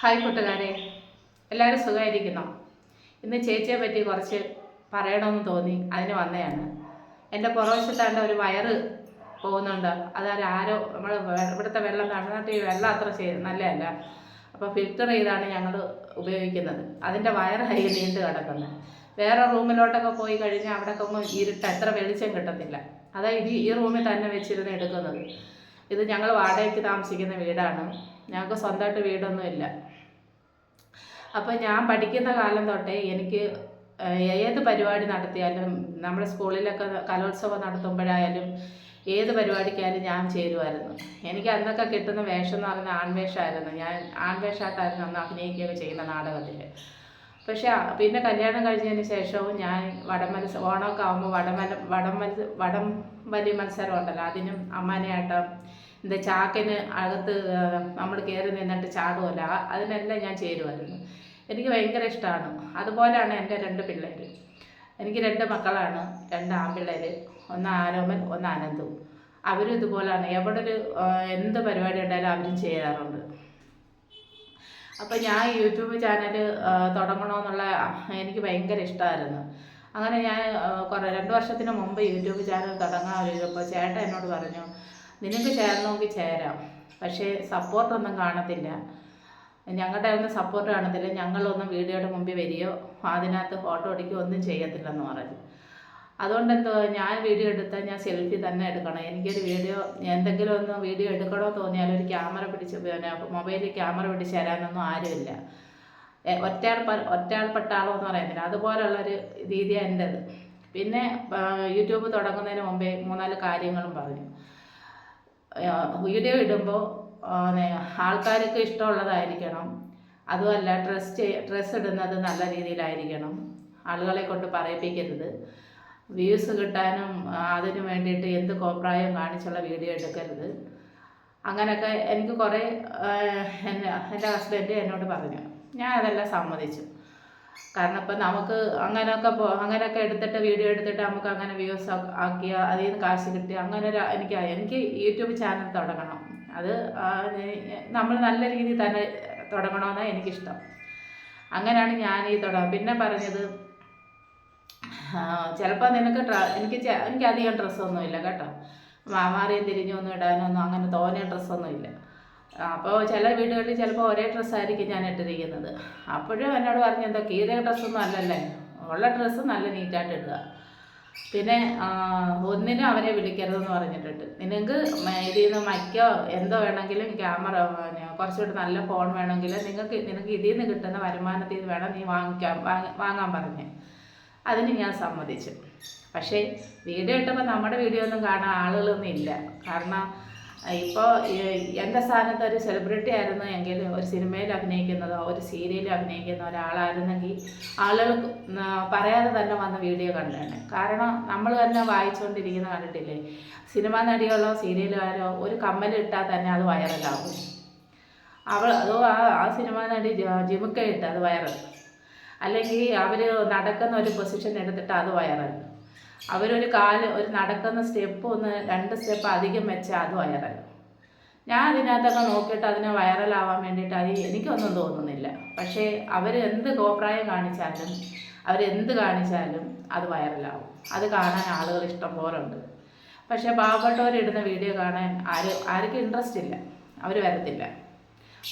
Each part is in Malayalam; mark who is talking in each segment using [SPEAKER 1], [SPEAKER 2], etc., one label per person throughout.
[SPEAKER 1] ഹായ് കൂട്ടുകാരെ. എല്ലാവരും സുഖമായിരിക്കുന്നോ? ഇന്ന് ചേച്ചിയെ പറ്റി കുറച്ച് പറയണമെന്ന് തോന്നി. അതിന് വന്നതാണ് എന്റെ പുറവശത്താണ്ട് ഒരു വയറ് പോകുന്നുണ്ട്. അതായത് ആരോ നമ്മൾ ഇവിടുത്തെ വെള്ളം തമിഴ്നാട്ടിൽ ഈ വെള്ളം അത്ര നല്ലതല്ല. അപ്പോൾ ഫിൽറ്റർ ചെയ്താണ് ഞങ്ങൾ ഉപയോഗിക്കുന്നത്. അതിന്റെ വയറായി നീണ്ടു കിടക്കുന്നത് വേറെ റൂമിലോട്ടൊക്കെ പോയി കഴിഞ്ഞാൽ അവിടെയൊക്കെ ഒന്നും ഇരുട്ട് എത്ര വെളിച്ചം കിട്ടത്തില്ല. അതായത് ഈ റൂമിൽ തന്നെ വെച്ചിരുന്ന് എടുക്കുന്നത്. ഇത് ഞങ്ങൾ വാടകയ്ക്ക് താമസിക്കുന്ന വീടാണ്. ഞങ്ങൾക്ക് സ്വന്തമായിട്ട് വീടൊന്നും ഇല്ല അപ്പോൾ ഞാൻ പഠിക്കുന്ന കാലം തൊട്ടേ എനിക്ക് ഏത് പരിപാടി നടത്തിയാലും നമ്മുടെ സ്കൂളിലൊക്കെ കലോത്സവം നടത്തുമ്പോഴായാലും ഏത് പരിപാടിക്കായാലും ഞാൻ ചേരുമായിരുന്നു എനിക്ക് അന്നൊക്കെ കിട്ടുന്ന വേഷം എന്ന് പറഞ്ഞാൽ ആൺവേഷമായിരുന്നു. ഞാൻ ആൺവേഷമായിട്ടായിരുന്നു അന്ന് അഭിനയിക്കുകയൊക്കെ ചെയ്യുന്ന നാടകത്തിൽ പക്ഷേ പിന്നെ കല്യാണം കഴിഞ്ഞതിന് ശേഷവും ഞാൻ വടംവലസ ഓണമൊക്കെ ആകുമ്പോൾ വടം വടം വടം വലി മത്സരം ഉണ്ടല്ലോ അതിനും അമ്മാനയാട്ടം എന്താ ചാക്കിന് അകത്ത് നമ്മൾ കയറി നിന്നിട്ട് ചാടുമല്ല അതിനെല്ലാം ഞാൻ ചേരുമായിരുന്നു എനിക്ക് ഭയങ്കര ഇഷ്ടമാണ് അതുപോലെയാണ് എന്റെ രണ്ട് പിള്ളേർ എനിക്ക് രണ്ട് മക്കളാണ് രണ്ട് ആൺപിള്ളേർ ഒന്ന് ആരോമൻ ഒന്ന് അനന്തു. അവരും ഇതുപോലെയാണ് എവിടെ ഒരു എന്ത് പരിപാടി ഉണ്ടായാലും അവരും ചെയ്യാറുണ്ട്. അപ്പോൾ ഞാൻ യൂട്യൂബ് ചാനൽ തുടങ്ങണമെന്നുള്ള എനിക്ക് ഭയങ്കര ഇഷ്ടമായിരുന്നു അങ്ങനെ ഞാൻ കുറേ രണ്ട് വർഷത്തിന് മുമ്പ് യൂട്യൂബ് ചാനൽ തുടങ്ങാൻ ഒരു ചേട്ടൻ എന്നോട് പറഞ്ഞു നിനക്ക് ചേരണമെങ്കിൽ ചേരാം. പക്ഷേ സപ്പോർട്ടൊന്നും കാണത്തില്ല. ഞങ്ങളുടെ ഒന്നും സപ്പോർട്ട് കാണത്തില്ല. ഞങ്ങളൊന്നും വീഡിയോയുടെ മുമ്പിൽ വരികയോ അതിനകത്ത് ഫോട്ടോ എടുക്കുകയോ ഒന്നും ചെയ്യത്തില്ലെന്ന് പറഞ്ഞു. അതുകൊണ്ട് എന്തോ ഞാൻ വീഡിയോ എടുത്താൽ ഞാൻ സെൽഫി തന്നെ എടുക്കണം. എനിക്കൊരു വീഡിയോ എന്തെങ്കിലും ഒന്ന് വീഡിയോ എടുക്കണോ തോന്നിയാൽ ഒരു ക്യാമറ പിടിച്ച് പിന്നെ മൊബൈലിൽ ക്യാമറ പിടിച്ച് തരാനൊന്നും ആരുമില്ല. ഒറ്റയാൾ പ ഒറ്റയാൾ ആളോ എന്ന് പറയുന്നില്ല. അതുപോലുള്ളൊരു രീതിയാണ് എന്റെത്. പിന്നെ യൂട്യൂബ് തുടങ്ങുന്നതിന് മുമ്പേ മൂന്നാൽ കാര്യങ്ങളും പറഞ്ഞു. വീഡിയോ ഇടുമ്പോൾ ആൾക്കാർക്ക് ഇഷ്ടമുള്ളതായിരിക്കണം. അതുമല്ല ഡ്രസ് ഡ്രസ്സ് ഇടുന്നത് നല്ല രീതിയിലായിരിക്കണം. ആളുകളെ കൊണ്ട് പറയിപ്പിക്കരുത്. വ്യൂസ് കിട്ടാനും അതിനു വേണ്ടിയിട്ട് എന്ത് കോപ്രായം കാണിച്ചുള്ള വീഡിയോ എടുക്കരുത്. അങ്ങനെയൊക്കെ എനിക്ക് കുറേ എന്റെ ഹസ്ബൻഡ് എന്നോട് പറഞ്ഞു. ഞാൻ അതെല്ലാം സമ്മതിച്ചു. കാരണം ഇപ്പം നമുക്ക് അങ്ങനെയൊക്കെ അങ്ങനെയൊക്കെ എടുത്തിട്ട് വീഡിയോ എടുത്തിട്ട് നമുക്ക് അങ്ങനെ വ്യൂസ് ആക്കിയ അതിൽ നിന്ന് കാശ് കിട്ടി അങ്ങനെ ഒരു എനിക്ക് എനിക്ക് യൂട്യൂബ് ചാനൽ തുടങ്ങണം. അത് നമ്മൾ നല്ല രീതിയിൽ തന്നെ തുടങ്ങണമെന്നാണ് എനിക്കിഷ്ടം. അങ്ങനെയാണ് ഞാൻ ഈ തുടങ്ങുക പിന്നെ പറഞ്ഞത് ചിലപ്പോൾ നിനക്ക് എനിക്ക് എനിക്കധികം എനിക്ക് അധികം ഡ്രസ്സൊന്നും ഇല്ല കേട്ടോ മാമാറിയും തിരിഞ്ഞൊന്നും ഇടാനൊന്നും അങ്ങനെ തോന്നിയ ഡ്രസ്സൊന്നും ഇല്ല അപ്പോൾ ചില വീടുകളിൽ ചിലപ്പോൾ ഒരേ ഡ്രസ്സായിരിക്കും ഞാൻ ഇട്ടിരിക്കുന്നത്. അപ്പോഴും എന്നോട് പറഞ്ഞു എന്താ കീറിയ ഡ്രസ്സൊന്നും അല്ലല്ലേ? ഉള്ള ഡ്രസ്സ് നല്ല നീറ്റായിട്ട് ഇടുക. പിന്നെ ഒന്നിനും അവരെ വിളിക്കരുതെന്ന് പറഞ്ഞിട്ടുണ്ട്. നിങ്ങൾക്ക് ഇതിൽ നിന്ന് മയ്ക്കോ എന്തോ വേണമെങ്കിലും ക്യാമറ കുറച്ചുകൂടി നല്ല ഫോൺ വേണമെങ്കിൽ നിങ്ങൾക്ക് നിനക്ക് ഇതിൽ നിന്ന് കിട്ടുന്ന വരുമാനത്തിൽ നിന്ന് വേണം നീ വാങ്ങിക്കാൻ വാങ്ങാൻ പറഞ്ഞ്. അതിന് ഞാൻ സമ്മതിച്ചു. പക്ഷേ വീഡിയോ ഇട്ടപ്പോൾ നമ്മുടെ വീഡിയോ ഒന്നും കാണാൻ ആളുകളൊന്നും ഇല്ല. കാരണം ഇപ്പോൾ എന്റെ സ്ഥാനത്ത് ഒരു സെലിബ്രിറ്റി ആയിരുന്നു എങ്കിൽ ഒരു സിനിമയിൽ അഭിനയിക്കുന്നതോ ഒരു സീരിയലിൽ അഭിനയിക്കുന്ന ഒരാളായിരുന്നെങ്കിൽ ആളുകൾ പറയാതെ തന്നെ വന്ന് വീഡിയോ കണ്ടാണ്. കാരണം നമ്മൾ തന്നെ വായിച്ചുകൊണ്ടിരിക്കുന്ന കണ്ടിട്ടില്ലേ? സിനിമാ നടികളോ സീരിയലുകാരോ ഒരു കമ്മലിട്ടാൽ തന്നെ അത് വൈറലാകും അവൾ അതോ ആ ആ സിനിമാ നടി ജിമുക്കയിട്ട് അത് വൈറൽ അല്ലെങ്കിൽ അവർ നടക്കുന്ന ഒരു പൊസിഷൻ എടുത്തിട്ട് അത് വൈറൽ അവരൊരു കാൽ ഒരു നടക്കുന്ന സ്റ്റെപ്പ് ഒന്ന് രണ്ട് സ്റ്റെപ്പ് അധികം വെച്ചാൽ അത് വൈറൽ ഞാൻ അതിനകത്തൊക്കെ നോക്കിയിട്ട് അതിനെ വൈറലാവാൻ വേണ്ടിയിട്ട് അത് എനിക്കൊന്നും തോന്നുന്നില്ല. പക്ഷേ അവർ എന്ത് കോപ്രായം കാണിച്ചാലും അവരെന്ത് കാണിച്ചാലും അത് വൈറലാവും അത് കാണാൻ ആളുകൾ ഇഷ്ടം പോലെ ഉണ്ട് പക്ഷേ പാവപ്പെട്ടവരിടുന്ന വീഡിയോ കാണാൻ ആര് ആർക്കും ഇൻട്രസ്റ്റ് ഇല്ല. അവർ വരത്തില്ല.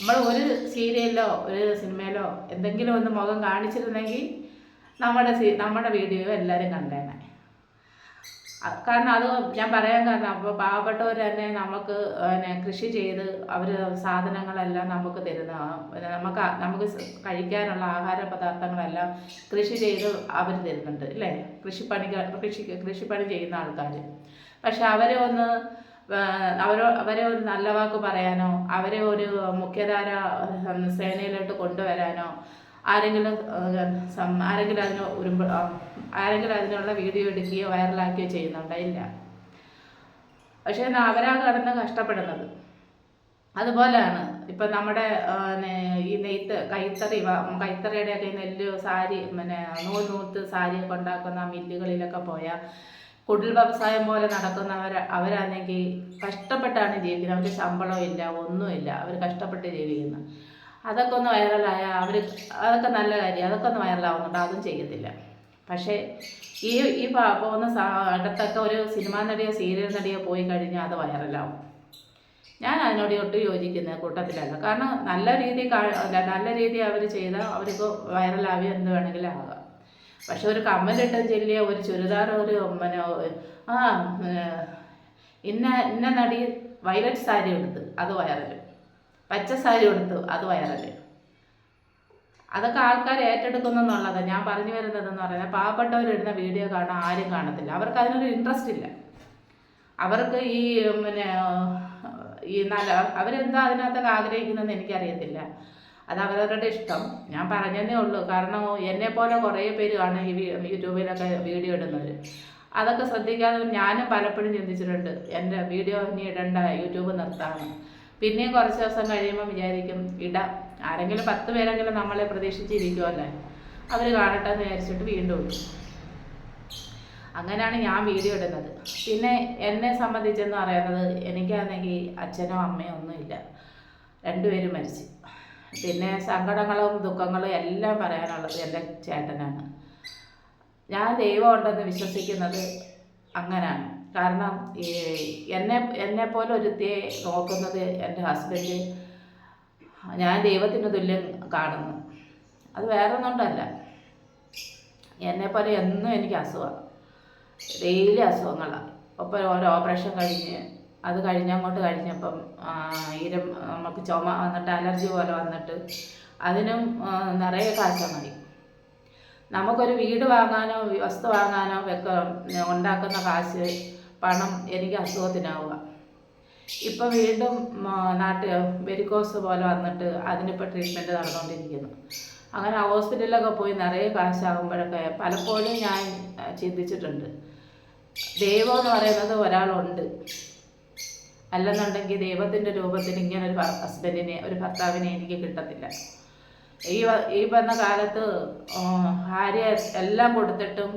[SPEAKER 1] നമ്മൾ ഒരു സീരിയലിലോ ഒരു സിനിമയിലോ എന്തെങ്കിലും ഒന്ന് മുഖം കാണിച്ചിരുന്നെങ്കിൽ നമ്മുടെ നമ്മുടെ വീഡിയോ എല്ലാവരും കണ്ടേനെ. അ- കാരണം അത് ഞാൻ പറയാൻ കാരണം അപ്പോൾ പാവപ്പെട്ടവർ തന്നെ നമുക്ക് പിന്നെ കൃഷി ചെയ്ത് അവർ സാധനങ്ങളെല്ലാം നമുക്ക് തരുന്ന നമുക്ക് നമുക്ക് കഴിക്കാനുള്ള ആഹാര പദാർത്ഥങ്ങളെല്ലാം കൃഷി ചെയ്ത് അവർ തരുന്നുണ്ട് അല്ലേ കൃഷിപ്പണി കൃഷി കൃഷിപ്പണി ചെയ്യുന്ന ആൾക്കാർ പക്ഷെ അവരെ ഒന്ന് അവരോ അവരെ ഒരു നല്ല വാക്ക് പറയാനോ അവരെ ഒരു മുഖ്യധാര സേനയിലോട്ട് കൊണ്ടുവരാനോ ആരെങ്കിലും ആരെങ്കിലും അതിന് ഉരുമ്പ് ആരെങ്കിലും അതിനുള്ള വീഡിയോ എടുക്കുകയോ വൈറലാക്കുകയോ ചെയ്യുന്നുണ്ടായില്ല പക്ഷേ അവരാ കിടന്ന് കഷ്ടപ്പെടുന്നത്. അതുപോലെയാണ് ഇപ്പം നമ്മുടെ ഈ നെയ്ത്ത് കൈത്തറി കൈത്തറിയുടെ കൈത്തറിയുടെയൊക്കെ നെല്ല് സാരി പിന്നെ നൂൽ നൂത്ത് സാരിയൊക്കെ ഉണ്ടാക്കുന്ന മില്ലുകളിലൊക്കെ പോയാൽ കുടിൽ വ്യവസായം പോലെ നടക്കുന്നവർ അവരാണെങ്കിൽ കഷ്ടപ്പെട്ടാണ് ജീവിക്കുന്നത്. അവർക്ക് ശമ്പളം ഇല്ല ഒന്നുമില്ല. അവർ കഷ്ടപ്പെട്ട് ജീവിക്കുന്നു. അതൊക്കെ ഒന്ന് വൈറലായ അവർ അതൊക്കെ നല്ല കാര്യം അതൊക്കെ ഒന്ന് വൈറലാവുന്നുണ്ട്. അതും ചെയ്യത്തില്ല. പക്ഷേ ഈ ഈ പോകുന്ന ഇടത്തൊക്കെ ഒരു സിനിമാ നടിയോ സീരിയൽ നടിയോ പോയി കഴിഞ്ഞാൽ അത് വൈറലാവും. ഞാൻ അതിനോട് ഒട്ടും യോജിക്കുന്ന കൂട്ടത്തിലല്ല. കാരണം നല്ല രീതി നല്ല രീതി അവർ ചെയ്താൽ അവർക്ക് വൈറലാവുക എന്ത് വേണമെങ്കിലും ആകാം. പക്ഷെ ഒരു കമ്മലിട്ട് ചെല്ലിയ ഒരു ചുരിദാർ ഒരു പിന്നെ ആ ഇന്ന ഇന്ന നടി വയലറ്റ് സാരി എടുത്ത് അത് വൈറൽ. പച്ച സാരി എടുത്തു അത് വൈറൽ അതൊക്കെ ആൾക്കാർ ഏറ്റെടുക്കുന്നു എന്നുള്ളത് ഞാൻ പറഞ്ഞു വരുന്നതെന്ന് പറയുന്നത്. പാവപ്പെട്ടവരിടുന്ന വീഡിയോ കാണാൻ ആരും കാണത്തില്ല. അവർക്ക് അതിനൊരു ഇൻട്രസ്റ്റ് ഇല്ല. അവർക്ക് ഈ പിന്നെ ഈ നല്ല അവരെന്താ അതിനകത്തൊക്കെ ആഗ്രഹിക്കുന്നതെന്ന് എനിക്കറിയത്തില്ല. അത് അവരവരുടെ ഇഷ്ടം. ഞാൻ പറഞ്ഞതേ ഉള്ളൂ. കാരണം എന്നെ പോലെ കുറേ പേര് കാണും ഈ യൂട്യൂബിലൊക്കെ വീഡിയോ ഇടുന്നത് അതൊക്കെ ശ്രദ്ധിക്കാതെ ഞാനും പലപ്പോഴും ചിന്തിച്ചിട്ടുണ്ട്. എന്റെ വീഡിയോ ഇനി ഇടണ്ട യൂട്യൂബ് നിർത്താണ്. പിന്നെയും കുറച്ച് ദിവസം കഴിയുമ്പോൾ വിചാരിക്കും ഇടാം ആരെങ്കിലും പത്ത് പേരെങ്കിലും നമ്മളെ പ്രതീക്ഷിച്ചിരിക്കുമല്ലേ അവർ കാണട്ടെ എന്ന് വിചാരിച്ചിട്ട് വീണ്ടും ഇടും. അങ്ങനെയാണ് ഞാൻ വീഡിയോ ഇടുന്നത്. പിന്നെ എന്നെ സംബന്ധിച്ചെന്ന് പറയുന്നത് എനിക്കാണെങ്കിൽ അച്ഛനോ അമ്മയോ ഒന്നുമില്ല. രണ്ടുപേരും മരിച്ചു. പിന്നെ സങ്കടങ്ങളും ദുഃഖങ്ങളും എല്ലാം പറയാനുള്ളത് എന്റെ ചേട്ടനാണ്. ഞാൻ ദൈവം ഉണ്ടെന്ന് വിശ്വസിക്കുന്നത് അങ്ങനെയാണ് കാരണം ഈ എന്നെ എന്നെപ്പോലെ ഒരുത്തിയെ നോക്കുന്നത് എന്റെ ഹസ്ബൻഡ് ഞാൻ ദൈവത്തിന് തുല്യം കാണുന്നു. അത് വേറെ ഒന്നുകൊണ്ടല്ല എന്നെപ്പോലെ എന്നും എനിക്ക് അസുഖമാണ് ഡെയിലി അസുഖങ്ങളാണ് ഒപ്പം ഓരോ ഓപ്പറേഷൻ കഴിഞ്ഞ് അത് കഴിഞ്ഞങ്ങോട്ട് കഴിഞ്ഞപ്പം ഈരം നമുക്ക് ചുമ വന്നിട്ട് അലർജി പോലെ വന്നിട്ട് അതിനും നിറയെ കാശമായി നമുക്കൊരു വീട് വാങ്ങാനോ വസ്തു വാങ്ങാനോ വെക്ക ഉണ്ടാക്കുന്ന കാശ് പണം എനിക്ക് അസുഖത്തിനാവുക. ഇപ്പം വീണ്ടും നാട്ടിൽ വെരിക്കോസ് പോലെ വന്നിട്ട് അതിനിപ്പോൾ ട്രീറ്റ്മെന്റ് നടന്നുകൊണ്ടിരിക്കുന്നു അങ്ങനെ ഹോസ്പിറ്റലിലൊക്കെ പോയി നിറയെ കാശാകുമ്പോഴൊക്കെ പലപ്പോഴും ഞാൻ ചിന്തിച്ചിട്ടുണ്ട്. ദൈവം എന്ന് പറയുന്നത് ഒരാളുണ്ട്. അല്ലെന്നുണ്ടെങ്കിൽ ദൈവത്തിന്റെ രൂപത്തിൽ ഇങ്ങനെ ഒരു ഹസ്ബൻഡിനെ ഒരു ഭർത്താവിനെ എനിക്ക് കിട്ടത്തില്ല. ഈ ഈ പറഞ്ഞ കാലത്ത് ഭാര്യ എല്ലാം കൊടുത്തിട്ടും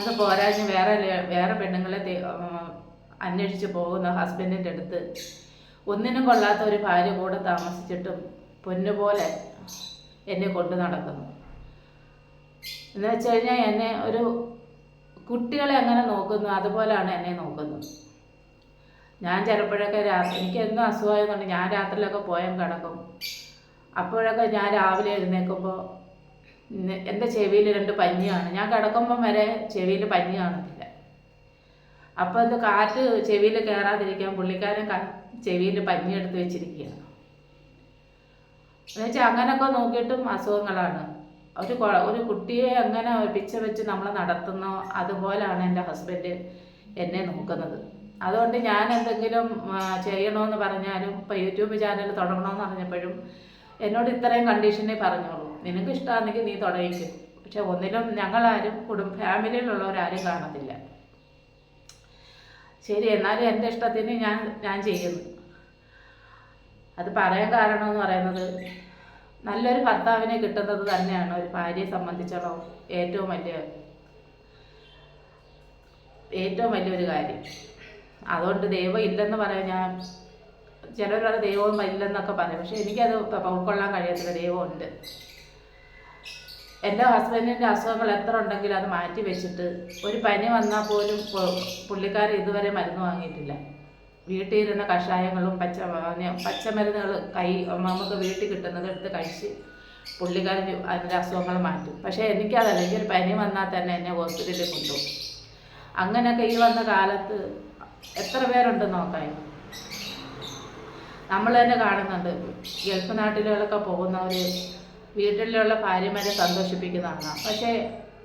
[SPEAKER 1] അത് പോരാഞ്ഞ് വേറെ വേറെ പെണ്ണുങ്ങളെ അന്വേഷിച്ച് പോകുന്ന ഹസ്ബൻഡിന്റെ അടുത്ത്. ഒന്നിനും കൊള്ളാത്ത ഒരു ഭാര്യ കൂടെ താമസിച്ചിട്ടും പൊന്നുപോലെ എന്നെ കൊണ്ടു നടക്കുന്നു. എന്ന് വെച്ച് കഴിഞ്ഞാൽ എന്നെ ഒരു കുട്ടികളെ അങ്ങനെ നോക്കുന്നു അതുപോലെയാണ് എന്നെ നോക്കുന്നത്. ഞാൻ ചിലപ്പോഴൊക്കെ രാത്രി എനിക്ക് എന്നും അസുഖമായതുകൊണ്ട് ഞാൻ രാത്രിയിലൊക്കെ പോയാൽ കിടക്കും. അപ്പോഴൊക്കെ ഞാൻ രാവിലെ എഴുന്നേൽക്കുമ്പോൾ എന്റെ ചെവിയിൽ രണ്ട് പഞ്ഞിയാണ്. ഞാൻ കിടക്കുമ്പം വരെ ചെവിയിൽ പഞ്ഞി കാണത്തില്ല. അപ്പോൾ ഇത് കാറ്റ് ചെവിയിൽ കയറാതിരിക്കാൻ പുള്ളിക്കാരൻ ചെവിയിൽ പഞ്ഞി എടുത്ത് വെച്ചിരിക്കുകയാണ്. എന്നുവെച്ചാൽ അങ്ങനെയൊക്കെ നോക്കിയിട്ടും അസുഖങ്ങളാണ്. ഒരു ഒരു കുട്ടിയെ അങ്ങനെ പിച്ച വെച്ച് നമ്മൾ നടത്തുന്നോ അതുപോലെയാണ് എന്റെ ഹസ്ബൻഡ് എന്നെ നോക്കുന്നത്. അതുകൊണ്ട് ഞാൻ എന്തെങ്കിലും ചെയ്യണമെന്ന് പറഞ്ഞാലും ഇപ്പോൾ യൂട്യൂബ് ചാനൽ തുടങ്ങണമെന്ന് പറഞ്ഞപ്പോഴും എന്നോട് ഇത്രയും കണ്ടീഷനെ പറഞ്ഞോളൂ. നിനക്ക് ഇഷ്ടമാണെങ്കിൽ നീ തുടങ്ങിക്കും. പക്ഷെ ഒന്നിലും ഞങ്ങളാരും കുടുംബ ഫാമിലിയിലുള്ളവരാരും കാണത്തില്ല. ശരി എന്നാലും എന്റെ ഇഷ്ടത്തിന് ഞാൻ ഞാൻ ചെയ്യുന്നു. അത് പറയാൻ കാരണം എന്ന് പറയുന്നത് നല്ലൊരു ഭർത്താവിനെ കിട്ടുന്നത് തന്നെയാണ് ഒരു ഭാര്യയെ സംബന്ധിച്ചിടത്തോളം ഏറ്റവും വലിയ ഏറ്റവും വലിയൊരു കാര്യം. അതുകൊണ്ട് ദൈവം ഇല്ലെന്ന് പറയാൻ ഞാൻ ചിലരുടെ ദൈവവും ഇല്ലെന്നൊക്കെ പറയും. പക്ഷെ എനിക്കത് ഉൾക്കൊള്ളാൻ കഴിയത്തില്ല ദൈവമുണ്ട്. എന്റെ ഹസ്ബൻഡിന്റെ അസുഖങ്ങൾ എത്ര ഉണ്ടെങ്കിലും അത് മാറ്റി വെച്ചിട്ട് ഒരു പനി വന്നാൽ പോലും പുള്ളിക്കാർ ഇതുവരെ മരുന്ന് വാങ്ങിയിട്ടില്ല. വീട്ടിൽ ഇരുന്ന കഷായങ്ങളും പച്ച പച്ചമരുന്നുകൾ കൈ നമുക്ക് വീട്ടിൽ കിട്ടുന്നത് എടുത്ത് കഴിച്ച് പുള്ളിക്കാരൻ അതിന്റെ അസുഖങ്ങൾ മാറ്റും. പക്ഷേ എനിക്കതല്ല എനിക്കൊരു പനി വന്നാൽ തന്നെ എന്നെ ഹോസ്പിറ്റലിൽ കൊണ്ടുപോകും. അങ്ങനെയൊക്കെ ഈ വന്ന കാലത്ത് എത്ര പേരുണ്ട് നോക്കാൻ നമ്മൾ തന്നെ കാണുന്നുണ്ട്. ഗൾഫ് നാട്ടിലുകളൊക്കെ പോകുന്നവർ വീട്ടിലുള്ള ഭാര്യമാരെ സന്തോഷിപ്പിക്കുന്നതാണ് പക്ഷേ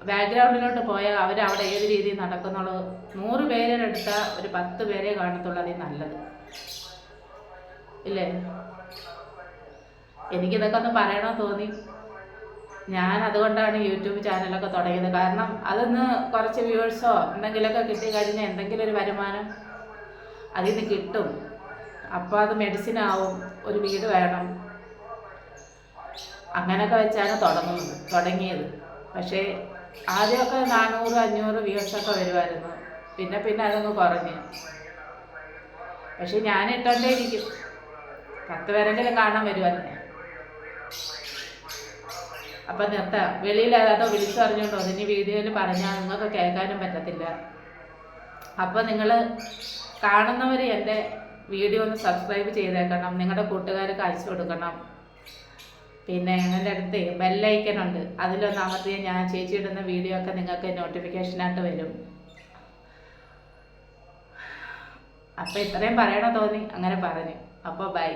[SPEAKER 1] ബാക്ക്ഗ്രൗണ്ടിലോട്ട് പോയാൽ അവരവിടെ ഏത് രീതിയിൽ നടക്കുന്നുള്ളത് നൂറ് പേരെടുത്താൽ ഒരു പത്ത് പേരെ കാണത്തുള്ളൂ അതിൽ നല്ലത്. ഇല്ലേ? എനിക്കിതൊക്കെ ഒന്ന് പറയണമെന്ന് തോന്നി? ഞാൻ അതുകൊണ്ടാണ് യൂട്യൂബ് ചാനലൊക്കെ തുടങ്ങിയത്. കാരണം അതൊന്ന് കുറച്ച് വ്യൂവേഴ്സോ എന്തെങ്കിലുമൊക്കെ കിട്ടിക്കഴിഞ്ഞാൽ എന്തെങ്കിലും ഒരു വരുമാനം അതിൽ നിന്ന് കിട്ടും. അപ്പോൾ അത് മെഡിസിൻ ആവും. ഒരു വീട് വേണം. അങ്ങനെയൊക്കെ വെച്ചാണ് തുടങ്ങുന്നത് തുടങ്ങിയത്. പക്ഷേ ആദ്യമൊക്കെ നാനൂറ് അഞ്ഞൂറ് വ്യൂസൊക്കെ വരുമായിരുന്നു. പിന്നെ പിന്നെ അതൊന്ന് കുറഞ്ഞു. പക്ഷെ ഞാൻ ഇട്ടോണ്ടേ ഇരിക്കും. പത്ത് പേരെങ്കിലും കാണാൻ വരുമല്ലേ? അപ്പം നിർത്താം. വെളിയിൽ അതോ വിളിച്ചു പറഞ്ഞുകൊണ്ടോ ഇനി വീഡിയോയിൽ പറഞ്ഞാൽ നിങ്ങൾക്ക് കേൾക്കാനും പറ്റത്തില്ല. അപ്പൊ നിങ്ങൾ കാണുന്നവർ എന്റെ വീഡിയോ ഒന്ന് സബ്സ്ക്രൈബ് ചെയ്തേക്കണം. നിങ്ങളുടെ കൂട്ടുകാർക്ക് അയച്ചു കൊടുക്കണം. പിന്നെ എന്റെ അടുത്ത് ബെല്ലൈക്കൻ ഉണ്ട്. അതിലൊന്ന് അമർത്തിയാൽ ഞാൻ ചേച്ചി ഇടുന്ന വീഡിയോ ഒക്കെ നിങ്ങൾക്ക് നോട്ടിഫിക്കേഷനായിട്ട് വരും. അപ്പോൾ ഇത്രയും പറയണോ തോന്നി. അങ്ങനെ പറഞ്ഞു. അപ്പോൾ ബൈ